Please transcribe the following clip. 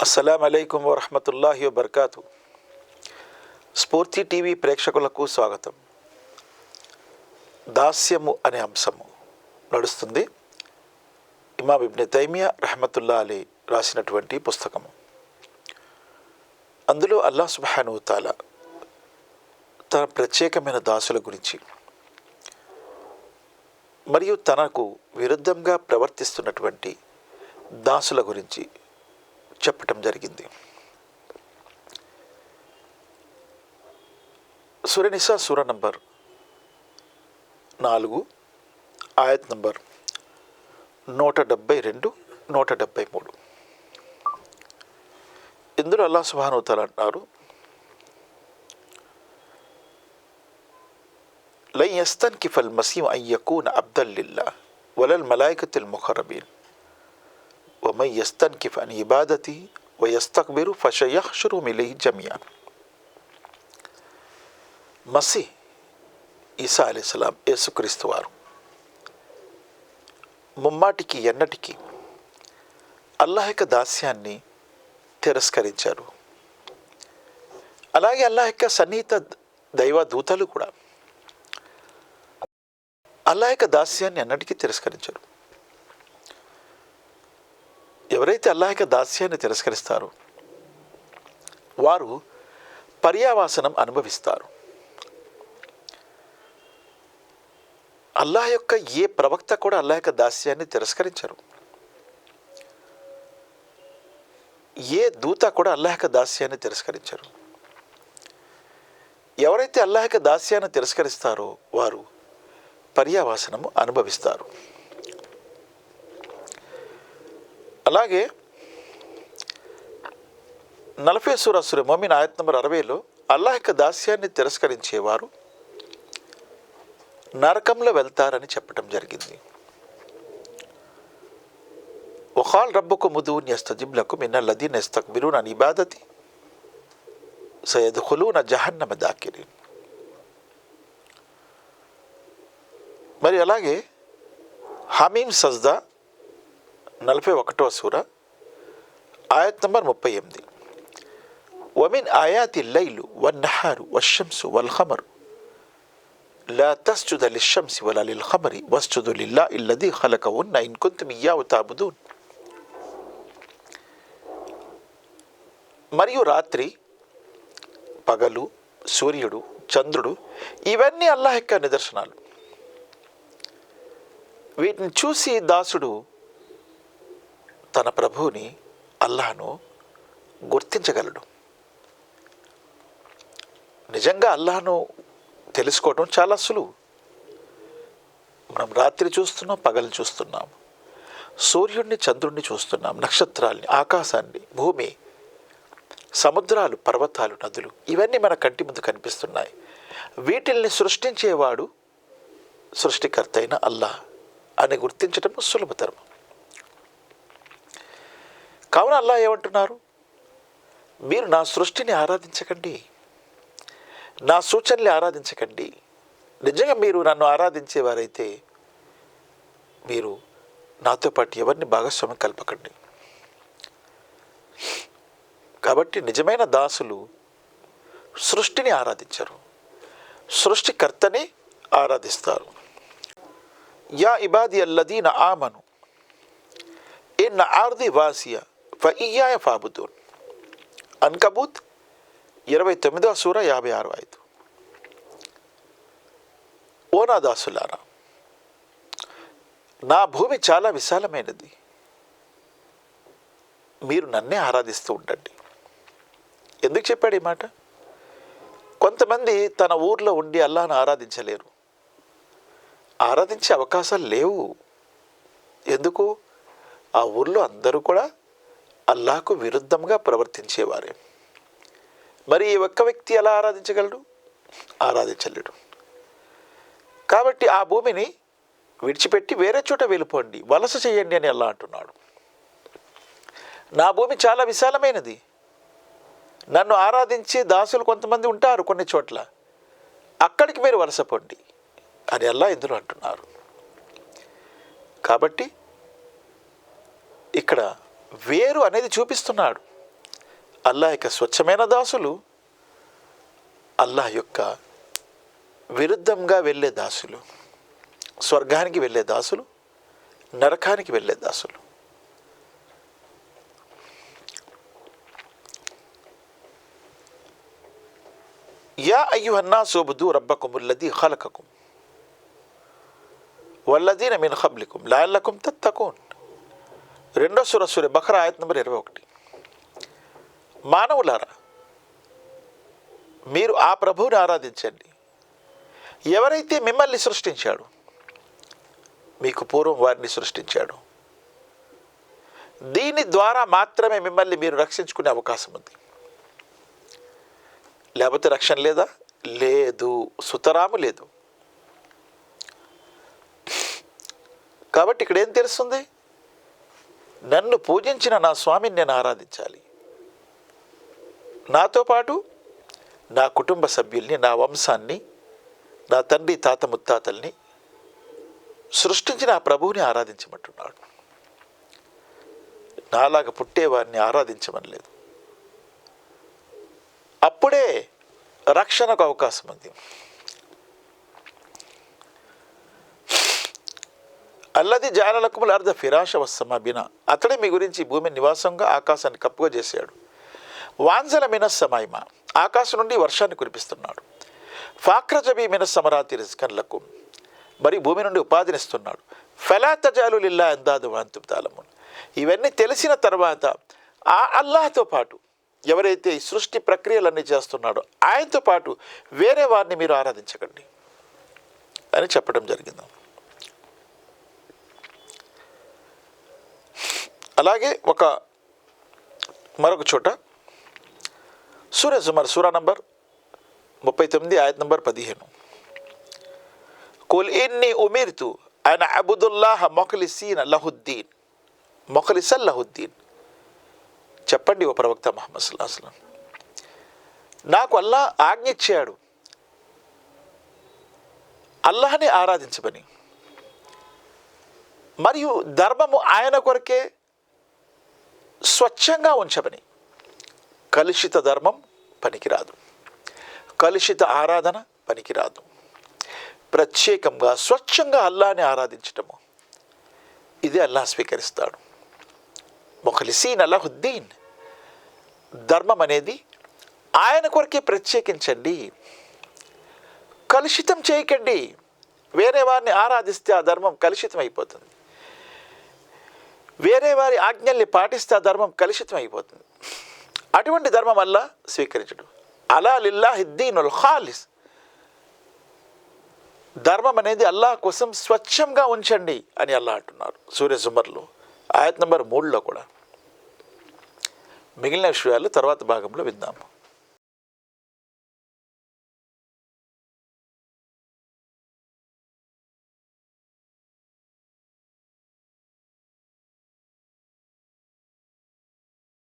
అస్సలం అయికం వరహమతుల్లాహి వబర్కాతు. స్ఫూర్తి టీవీ ప్రేక్షకులకు స్వాగతం. దాస్యము అనే అంశము నడుస్తుంది. ఇమాం ఇబ్నె తైమియా రహమతుల్లా అలీ రాసినటువంటి పుస్తకము. అందులో అల్లా సుబ్హాను తాలా తన ప్రత్యేకమైన దాసుల గురించి మరియు తనకు విరుద్ధంగా ప్రవర్తిస్తున్నటువంటి దాసుల గురించి చెప్పటం జరిగింది. సురనిసా సూర నంబర్ నాలుగు ఆయత్ నంబర్ నూట డెబ్బై రెండు నూట డెబ్బై మూడు. ఇందులో అల్లా సుభానుతలు అంటున్నారు లై యస్తన్కిఫ్ కిఫల్ మసీమ్ అయ్యకూన్ అబ్దల్లిల్లా వలల్ మలాయికతుల్ ముఖరబీన్ ومن يستنكف عن عبادتي ويستكبر فسيحشرهم إليه جميعا మసీ ఈసా అలీస్లాం యేసుక్రీస్తు వారు ముమ్మాటికి ఎన్నటికి అల్లాహ్ యొక్క దాస్యాన్ని తిరస్కరించారు అలాగే అల్లాహ్ యొక్క సన్నిహిత దైవ దూతలు కూడా అల్లాహ్ యొక్క దాస్యాన్ని ఎన్నటికీ తిరస్కరించారు ఎవరైతే అల్లాహ్ యొక్క దాస్యాన్ని తిరస్కరిస్తారో వారు పర్యావాసనం అనుభవిస్తారు. అల్లాహ్ యొక్క ఏ ప్రవక్త కూడా అల్లాహ్ యొక్క దాస్యాన్ని తిరస్కరించరు. ఏ దూత కూడా అల్లాహ్ యొక్క దాస్యాన్ని తిరస్కరించరు. ఎవరైతే అల్లాహ్ యొక్క దాస్యాన్ని తిరస్కరిస్తారో వారు పర్యావాసనము అనుభవిస్తారు. అలాగే నలభై సూరసుర మొమిన్ ఆయత్ నంబర్ అరవైలో అల్లాహ్ యొక్క దాస్యాన్ని తిరస్కరించేవారు నరకంలో వెళ్తారని చెప్పటం జరిగింది. ఒహాల్ రబ్బకు ముదువున్ యస్తజిబ్లకు మిన్న లదీన్ యస్తక్బిరూన్ సయద్ ఇబాదతి నా జహన్నమ దాకిరి మరి అలాగే హమీం సజ్దా నలభై ఒకటవ సూర ఆయత్ నంబర్ ముప్పై ఎనిమిది. వమిన్ ఆయాతి లైలు వన్నహారు వషంసు వల్హమరు లా తస్జుద లిషంసి వలా లిల్ ఖమరి వస్జుదు లిల్లా ఇల్లది ఉన్న ఇన్ కొంత ఇయ్యావు మరియు రాత్రి పగలు సూర్యుడు చంద్రుడు ఇవన్నీ అల్లాహ్ యొక్క నిదర్శనాలు. వీటిని చూసి దాసుడు తన ప్రభువుని అల్లాహను గుర్తించగలడు. నిజంగా అల్లాను తెలుసుకోవడం చాలా సులువు. మనం రాత్రి చూస్తున్నాం పగలు చూస్తున్నాం. సూర్యుడిని చంద్రుడిని చూస్తున్నాం నక్షత్రాల్ని ఆకాశాన్ని భూమి సముద్రాలు పర్వతాలు నదులు ఇవన్నీ మన కంటి ముందు కనిపిస్తున్నాయి. వీటిల్ని సృష్టించేవాడు సృష్టికర్త అయిన అల్లాహ్ అని గుర్తించడం సులభతరం. కావున అల్లా ఏమంటున్నారు? మీరు నా సృష్టిని ఆరాధించకండి. నా సూచనలు ఆరాధించకండి. నిజంగా మీరు నన్ను ఆరాధించేవారైతే మీరు నాతో పాటు ఎవరిని భాగస్వామ్యం కలపకండి. కాబట్టి నిజమైన దాసులు సృష్టిని ఆరాధించరు. సృష్టికర్తని ఆరాధిస్తారు. యా ఇబాది అల్లదీన ఆమను ఇన్ ఆర్ది వాసియా ఫఇయ్యాయ ఫాబుదూన్ అన్కబూత్ ఇరవై తొమ్మిదవ సూర యాభై ఆరు ఐదు. ఓ నా దాసులారా నా భూమి చాలా విశాలమైనది. మీరు నన్నే ఆరాధిస్తూ ఉండండి. ఎందుకు చెప్పాడు ఈ మాట? కొంతమంది తన ఊర్లో ఉండి అల్లాను ఆరాధించలేరు. ఆరాధించే అవకాశాలు లేవు. ఎందుకు? ఆ ఊర్లో అందరూ కూడా అల్లాహకు విరుద్ధంగా ప్రవర్తించేవారే. మరి ఈ ఒక్క వ్యక్తి ఎలా ఆరాధించగలడు? ఆరాధించలేడు. కాబట్టి ఆ భూమిని విడిచిపెట్టి వేరే చోట వెళ్ళిపోండి వలస చేయండి అని అల్లా అంటున్నాడు. నా భూమి చాలా విశాలమైనది. నన్ను ఆరాధించే దాసులు కొంతమంది ఉంటారు కొన్ని చోట్ల. అక్కడికి మీరు వలసపోండి అని అల్లా ఇందులో అంటున్నారు. కాబట్టి ఇక్కడ వేరు అనేది చూపిస్తున్నాడు. అల్లాహ్ యొక్క స్వచ్ఛమైన దాసులు అల్లాహ్ యొక్క విరుద్ధంగా వెళ్ళే దాసులు స్వర్గానికి వెళ్ళే దాసులు నరకానికి వెళ్ళే దాసులు. యా అయ్యుహన్నా సోబుదు రబ్బకుముల్లది ఖలకకుం వల్లదీన మిన్ ఖబ్లికుం లాయల్లకుం తత్తకూన్. రెండో సుర సూర్య ఆయత్ నెంబర్ ఇరవై ఒకటి. మానవులారా మీరు ఆ ప్రభువుని ఆరాధించండి. ఎవరైతే మిమ్మల్ని సృష్టించాడు మీకు పూర్వం వారిని సృష్టించాడు. దీని ద్వారా మాత్రమే మిమ్మల్ని మీరు రక్షించుకునే అవకాశం ఉంది. లేకపోతే రక్షణ లేదా? లేదు. సుతరాము లేదు. కాబట్టి ఇక్కడ ఏం తెలుస్తుంది? నన్ను పూజించిన నా స్వామిని నేను ఆరాధించాలి. నాతో పాటు నా కుటుంబ సభ్యుల్ని నా వంశాన్ని నా తండ్రి తాత ముత్తాతల్ని సృష్టించిన ఆ ప్రభువుని ఆరాధించమంటున్నాడు. నాలాగా పుట్టేవారిని ఆరాధించమని లేదు అప్పుడే రక్షణకు అవకాశం ఉంది. అల్లది జాలలకుముల అర్ధ ఫిరాష వస్తమా బిన. అతడే మీ గురించి భూమి నివాసంగా ఆకాశాన్ని కప్పుగా చేశాడు. వాంజల మినస్సమాయిమ. ఆకాశం నుండి వర్షాన్ని కురిపిస్తున్నాడు. ఫాక్రజబీ మినస్సమరాతి రిజ్కన్లకు. మరి భూమి నుండి ఉపాధినిస్తున్నాడు ఫలాతజాలు లిల్లా అందాదు వాంతుం తాలము ఇవన్నీ తెలిసిన తర్వాత ఆ అల్లాహతో పాటు ఎవరైతే ఈ సృష్టి ప్రక్రియలన్నీ చేస్తున్నాడో ఆయనతో పాటు వేరే వారిని మీరు ఆరాధించకండి అని చెప్పడం జరిగింది. అలాగే ఒక మరొక చోట సూర్య సుమార్ సూరా నంబర్ ముప్పై తొమ్మిది ఆయత్ నంబర్ పదిహేను. కుల్ ఇన్ని ఆయన అన్ అబుదుల్లాహ మొఖలిసీన్ లహుద్దీన్. మొఖలిసల్ లహుద్దీన్. చెప్పండి ఓ ప్రవక్త మహమ్మద్ సుల్లాహం నాకు అల్లా ఆజ్ఞిచ్చాడు అల్లాహని ఆరాధించమని. మరియు ధర్మము ఆయన కొరకే స్వచ్ఛంగా ఉంచమని. కలుషిత ధర్మం పనికిరాదు. కలుషిత ఆరాధన పనికిరాదు. ప్రత్యేకంగా స్వచ్ఛంగా అల్లాని ఆరాధించటము. ఇది అల్లా స్వీకరిస్తాడు. మొఖలిసీన్ అల్లాహుద్దీన్ ధర్మం అనేది ఆయన కొరకే ప్రత్యేకించండి. కలుషితం చేయకండి. వేరే వారిని ఆరాధిస్తే ఆ ధర్మం కలుషితం అయిపోతుంది వేరే వారి ఆజ్ఞల్ని పాటిస్తే ఆ ధర్మం కలుషితం అయిపోతుంది అటువంటి ధర్మం అల్లా స్వీకరించడు. అలా లిల్లాహిద్దీనుల్ ఖాలిస్. ధర్మం అనేది అల్లాహ్ కోసం స్వచ్ఛంగా ఉంచండి అని అల్లా అంటున్నారు. సూర్య సుమర్లో ఆయత్ నంబర్ మూడులో కూడా. మిగిలిన విషయాలు తర్వాత భాగంలో విందాము.